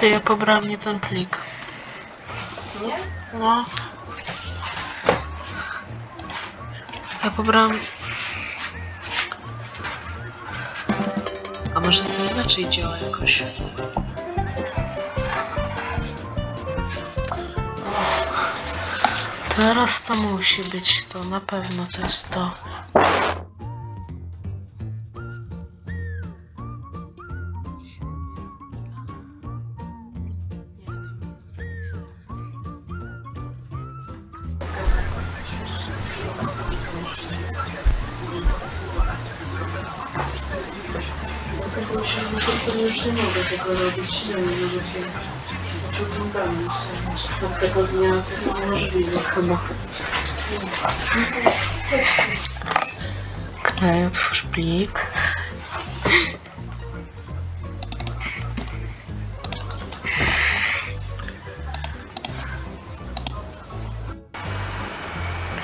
Ty, ja pobrałem nie ten plik. Nie? No. Ja pobrałem... A może to inaczej działa jakoś? Teraz to musi być to, na pewno to jest to. Już nie mogę tego robić, nie wiem, może się tego dnia, co jest niemożliwe chyba. Okej, otwórz plik.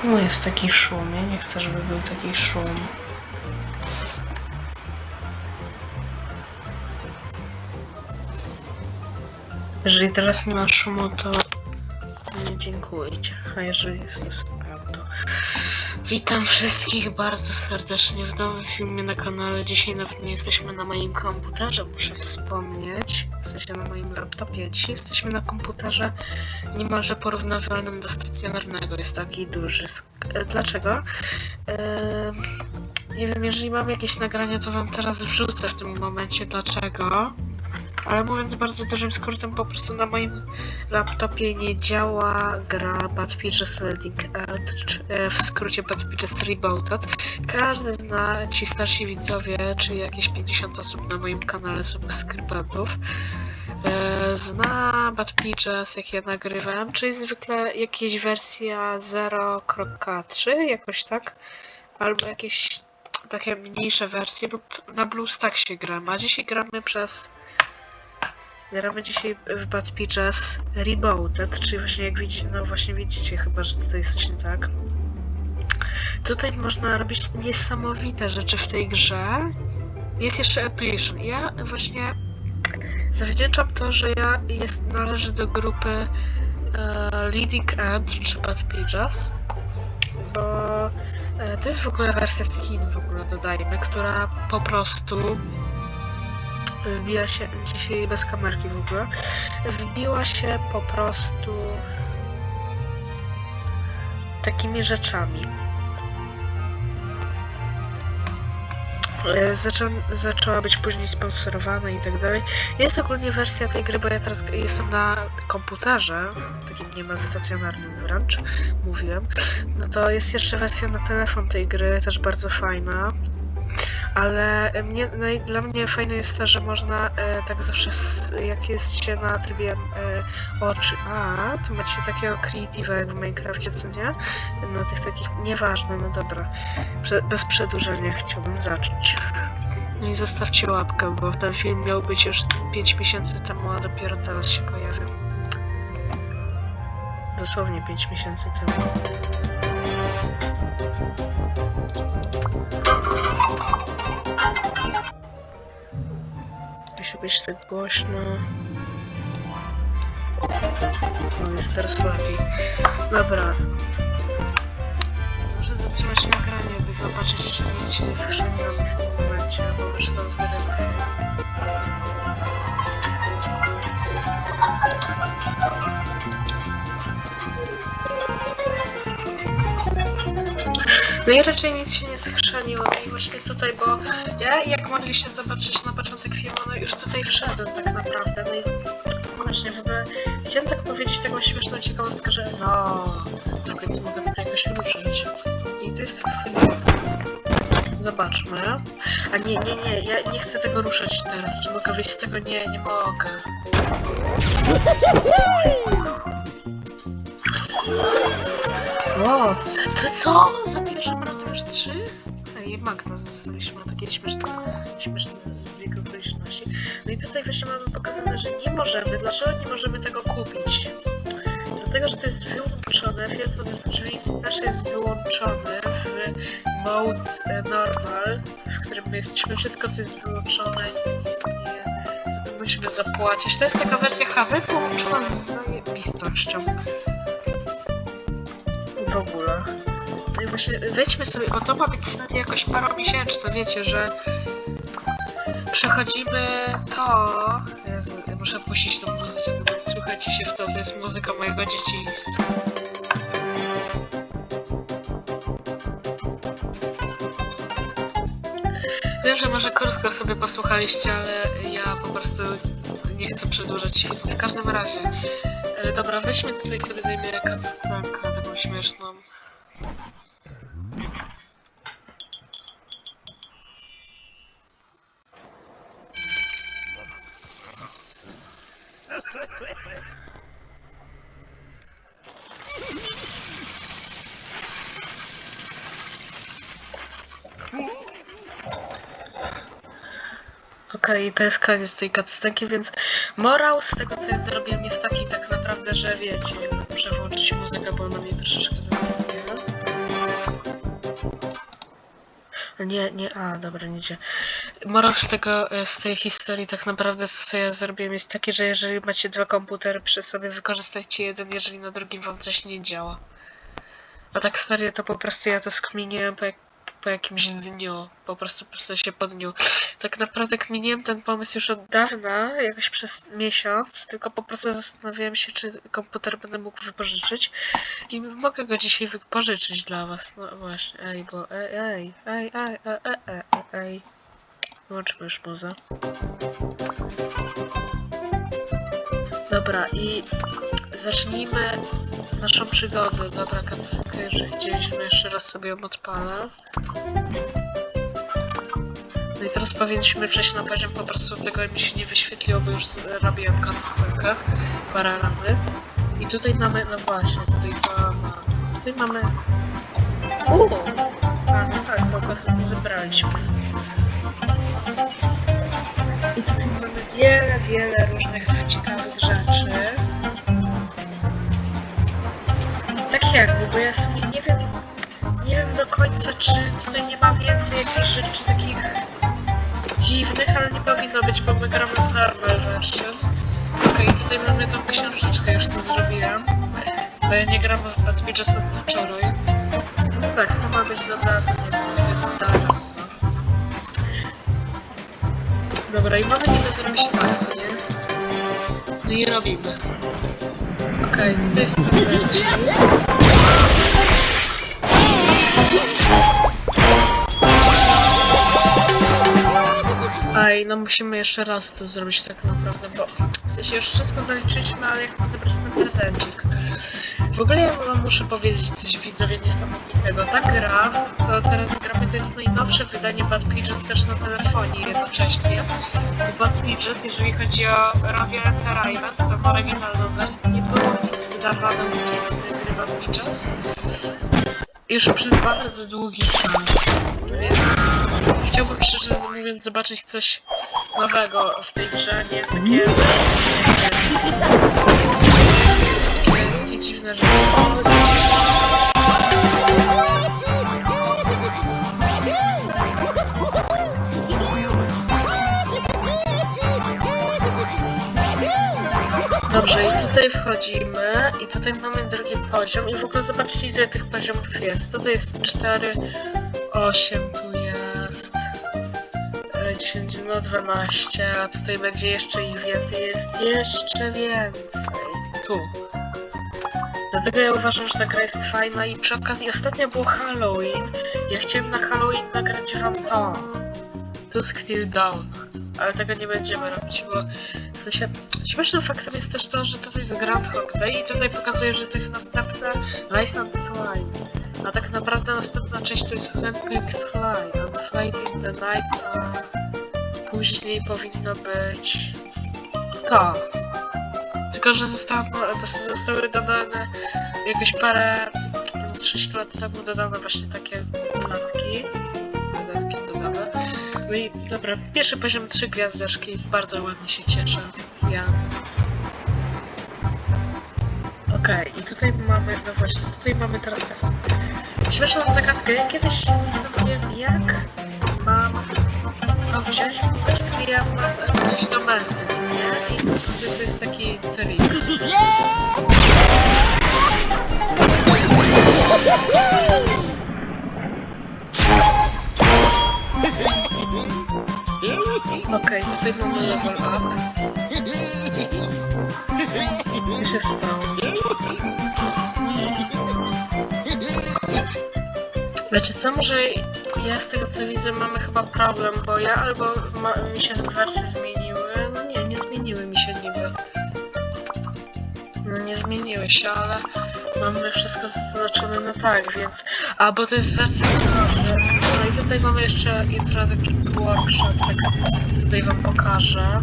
No jest taki szum, ja nie chcę, żeby był taki szum. Jeżeli teraz nie ma szumu, to nie dziękujcie. A jeżeli jest, sprawa, to Witam wszystkich bardzo serdecznie w nowym filmie na kanale. Dzisiaj nawet nie jesteśmy na moim komputerze, muszę wspomnieć. Sensie na moim laptopie. Dzisiaj jesteśmy na komputerze niemalże porównywalnym do stacjonarnego. Jest taki duży. E, Dlaczego? Ehm, nie wiem, jeżeli mam jakieś nagrania, to wam teraz wrzucę w tym momencie dlaczego. Ale mówiąc bardzo dużym skrótem, po prostu na moim laptopie nie działa gra Bad Pictures Landing e, w skrócie Bad Pictures Rebooted. Każdy zna, ci starsi widzowie, czy jakieś 50 osób na moim kanale subskrybentów, e, zna Bad Pictures, jak ja nagrywam, czyli zwykle jakieś wersja 0.3, jakoś tak, albo jakieś takie mniejsze wersje lub na BlueStacksie gram, a dzisiaj gramy przez Gramy dzisiaj w Bad Pitches Rebooted, czyli właśnie jak widzicie, no właśnie widzicie chyba, że tutaj jest coś nie tak. Tutaj można robić niesamowite rzeczy w tej grze. Jest jeszcze Apparition. Ja właśnie zawdzięczam to, że ja jest, należę do grupy e, Leading End, czy Bad Pitches, bo e, to jest w ogóle wersja Chin w ogóle dodajmy, która po prostu wbiła się dzisiaj bez kamerki w ogóle. Wbiła się po prostu takimi rzeczami. E, Zaczą, zaczęła być później sponsorowana i tak dalej. Jest ogólnie wersja tej gry, bo ja teraz jestem na komputerze, takim niemal stacjonarnym wręcz, mówiłem. No to jest jeszcze wersja na telefon tej gry, też bardzo fajna. Ale mnie, naj, dla mnie fajne jest to, że można e, tak zawsze, jak jest się na trybie e, oczy, a to macie takiego creative'a jak w Minecrafcie, co nie? No tych takich, nieważne, no dobra. Prze, bez przedłużenia chciałbym zacząć. No i zostawcie łapkę, bo ten film miał być już 5 miesięcy temu, a dopiero teraz się pojawił. Dosłownie 5 miesięcy temu. Musi być tak głośno. O, jest teraz lepiej. Dobra. Muszę zatrzymać nagranie, by zobaczyć, czy nic się nie skrzeniło w tym momencie, bo wyszedłem z gry. No i raczej nic się nie schrzaniło. No i właśnie tutaj, bo ja, jak mogliście zobaczyć na początek filmu, no już tutaj wszedłem tak naprawdę. No i właśnie w ogóle chciałem tak powiedzieć taką śmieszną ciekawostkę, że no, w końcu mogę tutaj jakoś ruszyć. I to jest. Zobaczmy. A nie, nie, nie, ja nie chcę tego ruszać teraz. Czy mogę wyjść z tego? Nie, nie mogę. Co, to co? Już trzy? Ej, Magda zostaliśmy na takie śmieszne, śmieszne zbieg okoliczności. No i tutaj właśnie mamy pokazane, że nie możemy. Dlaczego nie możemy tego kupić? Dlatego, że to jest wyłączone, film od Dreams też jest wyłączony w mode e, normal, w którym my jesteśmy, wszystko to jest wyłączone, nic nie istnieje. za to musimy zapłacić. To jest taka wersja HD połączona z zajebistością. W ogóle. I właśnie wejdźmy sobie, bo to ma być seria jakoś paromiesięczna, wiecie, że przechodzimy to... Jezu, ja muszę puścić tą muzyczkę, bo słuchajcie się w to, to jest muzyka mojego dzieciństwa. Wiem, że może krótko sobie posłuchaliście, ale ja po prostu nie chcę przedłużać filmu. W każdym razie, e, dobra, weźmy tutaj sobie dajmy cutscenkę taką śmieszną. Okej, to jest koniec tej cutscenki, więc morał z tego co ja zrobiłem jest taki tak naprawdę, że wiecie, muszę włączyć muzykę, bo ona mnie troszeczkę denerwuje. Nie, nie, a dobra, nie idzie. Morał z tego, e, z tej historii tak naprawdę co ja zrobiłem jest taki, że jeżeli macie dwa komputery przy sobie, wykorzystajcie jeden, jeżeli na drugim wam coś nie działa. A tak serio to po prostu ja to skminiłem po, jak, po jakimś dniu, po prostu po prostu się po dniu. Tak naprawdę kminiłem ten pomysł już od dawna, jakoś przez miesiąc, tylko po prostu zastanawiałem się, czy komputer będę mógł wypożyczyć i mogę go dzisiaj wypożyczyć dla was. No właśnie, ej, bo ej, ej, ej, ej, ej, ej, ej, ej. Włączmy już muzę. Dobra, i zacznijmy naszą przygodę. Dobra, kacynkę, jeżeli widzieliśmy, jeszcze raz sobie ją odpalę. No i teraz powinniśmy przejść na poziom, po prostu tego mi się nie wyświetliło, bo już robiłem cutscenkę parę razy. I tutaj mamy, no właśnie, tutaj tutaj mamy... Uuu! A, no tak, bo go zebraliśmy. I tutaj mamy wiele, wiele różnych ciekawych bo ja sobie nie wiem, nie wiem do końca, czy tutaj nie ma więcej jakichś rzeczy takich dziwnych, ale nie powinno być, bo my gramy w normal version. Okej, tutaj mamy tą książeczkę, już to zrobiłem. Bo ja nie gram w Bad Beaches od wczoraj. No tak, to ma być dobra, to nie wiem, sobie dalej. Dobra, i mamy niby zrobić tak, co nie? No i robimy. Okej, jest prezenci. Aj, no musimy jeszcze raz to zrobić tak naprawdę, bo w sensie już wszystko zaliczyliśmy, ale ja chcę zebrać ten prezencik. W ogóle ja wam muszę powiedzieć coś widzowie niesamowitego. Ta gra, co teraz gramy, to jest najnowsze wydanie Bad Pages też na telefonie jednocześnie. Bad Pages, jeżeli chodzi o Ravię Entertainment, tą oryginalną wersję, nie było nic wydawane z gry Bad Pages. Już przez bardzo długi czas, więc chciałbym szczerze mówiąc zobaczyć coś nowego w tej grze, nie takie... dziwne rzeczy. Dobrze, i tutaj wchodzimy i tutaj mamy drugi poziom i w ogóle zobaczcie ile tych poziomów jest. Tutaj jest 4, 8 tu jest, e, 10, no 12, a tutaj będzie jeszcze ich więcej, jest jeszcze więcej. Tu. Dlatego ja uważam, że ta gra jest fajna i przy okazji ostatnio było Halloween. Ja chciałem na Halloween nagrać wam to. Tusk Till Dawn. Ale tego nie będziemy robić, bo w sensie śmiesznym faktem jest też to, że tutaj jest Groundhog Day i tutaj pokazuje, że to jest następne Rise and Swine. A tak naprawdę następna część to jest When Fly and Fight in the Night, a później powinno być to. Tylko, że zostało, zostały dodane jakieś parę, z 6 lat temu dodano właśnie takie dodatki. Dodatki dodane. No i dobra, pierwszy poziom 3 gwiazdeczki, bardzo ładnie się cieszę. Ja. Okej, i tutaj mamy, no właśnie, tutaj mamy teraz taką śmieszną zagadkę. Ja kiedyś się zastanowiłem, jak mam no wziąć kupić klienta, wejść do tutaj mamy level up. Co się stało? Wiecie co, może ja z tego co widzę mamy chyba problem, bo ja albo ma, mi się wersje zmieniły, no nie, nie zmieniły mi się niby. No nie zmieniły się, ale mamy wszystko zaznaczone na tak, więc... A, bo to jest wersja Boże. Tutaj mamy jeszcze intro taki workshop, tak tutaj wam pokażę.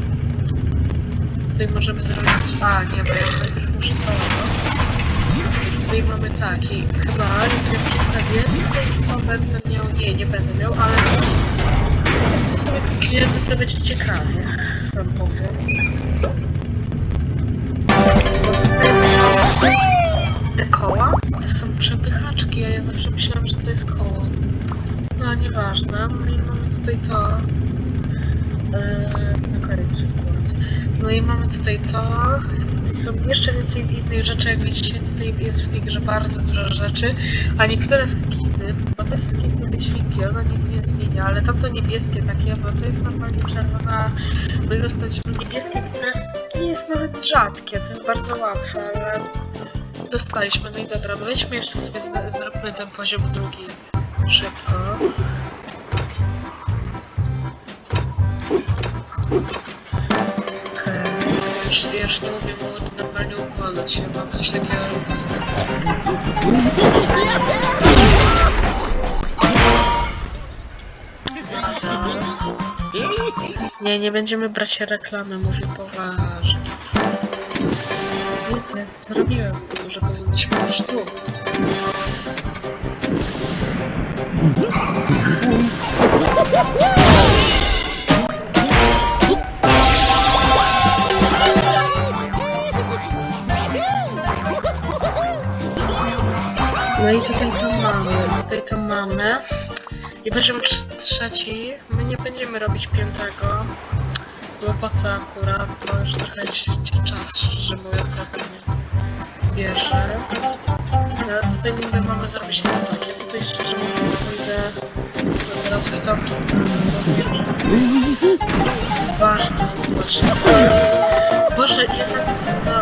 Tutaj możemy zrobić... A, nie, bo ja najpierw muszę to... Tutaj mamy taki, chyba wrzucę więcej, to będę miał, nie, nie będę miał, ale jak to sobie klikniemy, to będzie ciekawie, wam powiem. Dostajemy te koła, to są przepychaczki, a ja zawsze myślałam, że to jest koło. No, nieważne, no i mamy tutaj to, yy, na koniec. No i mamy tutaj to, tutaj są jeszcze więcej innych rzeczy, jak widzicie, tutaj jest w tej grze bardzo dużo rzeczy, a niektóre skiny, bo to jest skin do tej świnki, ona nic nie zmienia, ale tamto niebieskie takie, bo to jest normalnie czerwona, my dostaliśmy niebieskie, które nie jest nawet rzadkie, to jest bardzo łatwe, ale dostaliśmy, no i dobra, no weźmy jeszcze sobie, zróbmy ten poziom drugi szybko. Okej, ja już nie umiem normalnie układać, ja mam coś takiego. Nie, nie będziemy brać reklamy, mówię poważnie. Nic nie zrobiłem, że powinniśmy iść tu. No i tutaj to mamy, tutaj to mamy. I trz- trzeci, my nie będziemy robić piątego. Bo po co akurat, bo już trochę czas, że mówiąc, zapewne bierze. Ale tutaj niby mamy zrobić to takie, tutaj szczerze mówiąc pójdę zaraz w tą stronę, bo że to jest właśnie. Boże, jest jak no,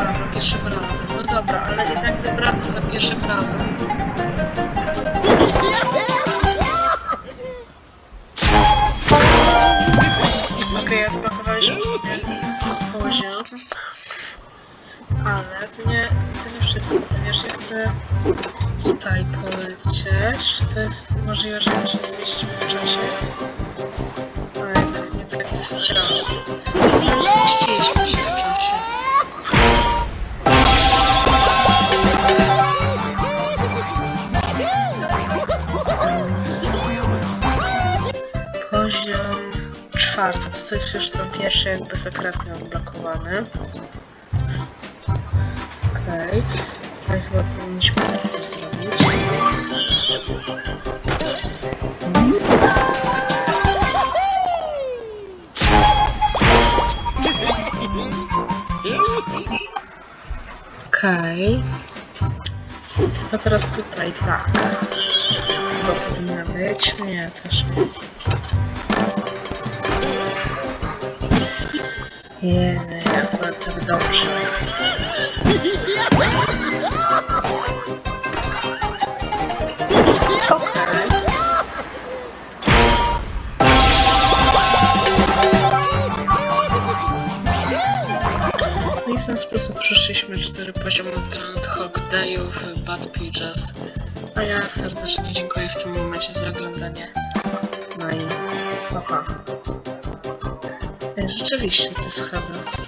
a, za pierwszym razem. No dobra, ale i tak zebrałem to za pierwszym razem. Co z Okej, okay, odblokowaliśmy sobie Ale to nie, to nie wszystko, ponieważ ja chcę tutaj polecieć. To jest możliwe, że to się zmieścimy w czasie? A jednak nie tak jak chciałam. Zmieściliśmy się w czasie. Poziom czwarty, to jest już ten pierwszy jakby sekretny odblokowany. Okej, tutaj chyba powinniśmy tak też zrobić. Okej. A teraz tutaj, tak. To powinna być. Nie, też nie. Nie, nie, akurat tak dobrze. No i w ten sposób przeszliśmy cztery poziomy Groundhog Day'u w Bad Pages. A ja serdecznie dziękuję w tym momencie za oglądanie. No i pa. Ej, Rzeczywiście to jest chyba.